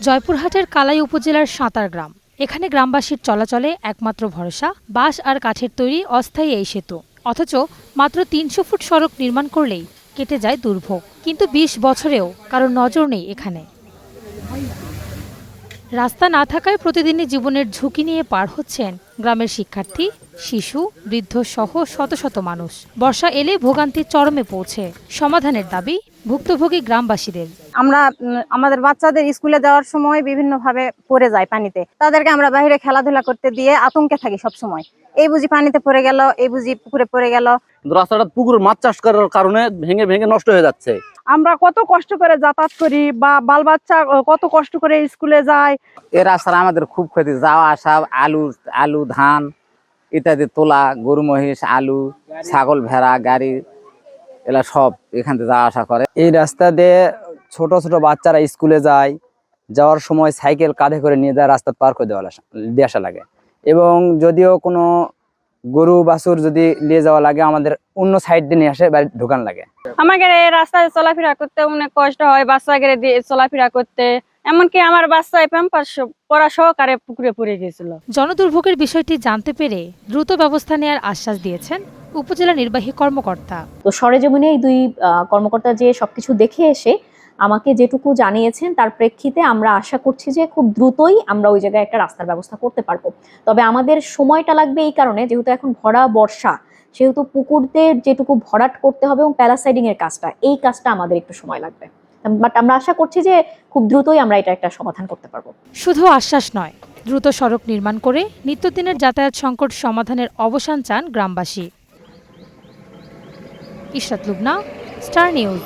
জয়পুরহাটের কালাই উপজেলার সাঁতার গ্রাম। এখানে গ্রামবাসীর চলাচলে একমাত্র ভরসা, বাঁশ আর কাঠের তৈরি অস্থায়ী এই সেতু। অথচ মাত্র তিনশো ফুট সড়ক নির্মাণ করলেই কেটে যায় দুর্ভোগ। কিন্তু ২০ বছরেও কারও নজর নেই এখানে। রাস্তা না থাকায় প্রতিদিনই জীবনের ঝুঁকি নিয়ে পার হচ্ছেন গ্রামের শিক্ষার্থী, শিশু, বৃদ্ধ সহ শত শত মানুষ। বর্ষা এলে ভোগান্তি চরমে পৌঁছে। সমাধানের দাবি, ভুক্তভোগী গ্রামবাসীদের। আমরা আমাদের বাচ্চাদের স্কুলে দেওয়ার সময় বিভিন্ন ভাবে পড়ে যায় পানিতে। তাদেরকে আমরা বাইরে খেলাধুলা করতে দিয়ে আতঙ্কে থাকি সব সময় এই বুঝি পানিতে পড়ে গেল এই বুঝি পুকুরে পড়ে গেল। রাস্তাটা পুকুর মাছ চাষ করার কারণে ভেঙে ভেঙে নষ্ট হয়ে যাচ্ছে। আমরা কত কষ্ট করে যাতায়াত করি বা বাল বাচ্চা কত কষ্ট করে স্কুলে যায়। এই রাস্তাটা আমাদের খুব ক্ষতি যাওয়া আসা আলু আলু ধান ইত্যাদি তোলা গরু মহিষ আলু ছাগল ভেড়া গাড়ি এলা সব এখান থেকে যাওয়া আসা করে। এই রাস্তা দিয়ে ছোট ছোট বাচ্চারা স্কুলে যায় যাওয়ার সময় সাইকেল কাঁধে করে নিয়ে যায় রাস্তা পার করে দেওয়া দিয়ে আসা লাগে। এবং যদিও কোনো গরু বাছুর যদি নিয়ে যাওয়া লাগে আমাদের অন্য সাইড দিয়ে নিয়ে আসে বাড়ি ঢোকান লাগে। আমাকে এই রাস্তায় চলাফেরা করতে অনেক কষ্ট হয় বাচ্চাকে দিয়ে চলাফেরা করতে। এমনকি আমার বাচ্চায় প্যাম্পাস পড়া সহকারে পুকুরে পড়ে গেছিল জনদুর্ভোগের বিষয়টি জানতে পেরে দ্রুত ব্যবস্থা নেওয়ার আশ্বাস দিয়েছেন উপজেলা নির্বাহী কর্মকর্তা। তো সরেজমিনে এই দুই আহ, কর্মকর্তা যে সবকিছু দেখে এসে আমাকে যেটুকু জানিয়েছেন, তার প্রেক্ষিতে আমরা আশা করছি যে খুব দ্রুতই আমরা ওই জায়গায় একটা রাস্তার ব্যবস্থা করতে পারব। তবে আমাদের সময়টা লাগবে এই কারণে, যেহেতু এখন ভরা বর্ষা, সেহেতু পুকুরদের যেটুকু ভরাট করতে হবে এবং প্যারাসাইডিং এর কাজটা, এই কাজটা আমাদের একটু সময় লাগবে। বাট আমরা আশা করছি যে খুব দ্রুতই আমরা এটা একটা সমাধান করতে পারব। শুধু আশ্বাস নয়, দ্রুত সড়ক নির্মাণ করে নিত্যদিনের যাতায়াত সংকট সমাধানের অবসান চান গ্রামবাসী। Ishrat Lubna, Star News.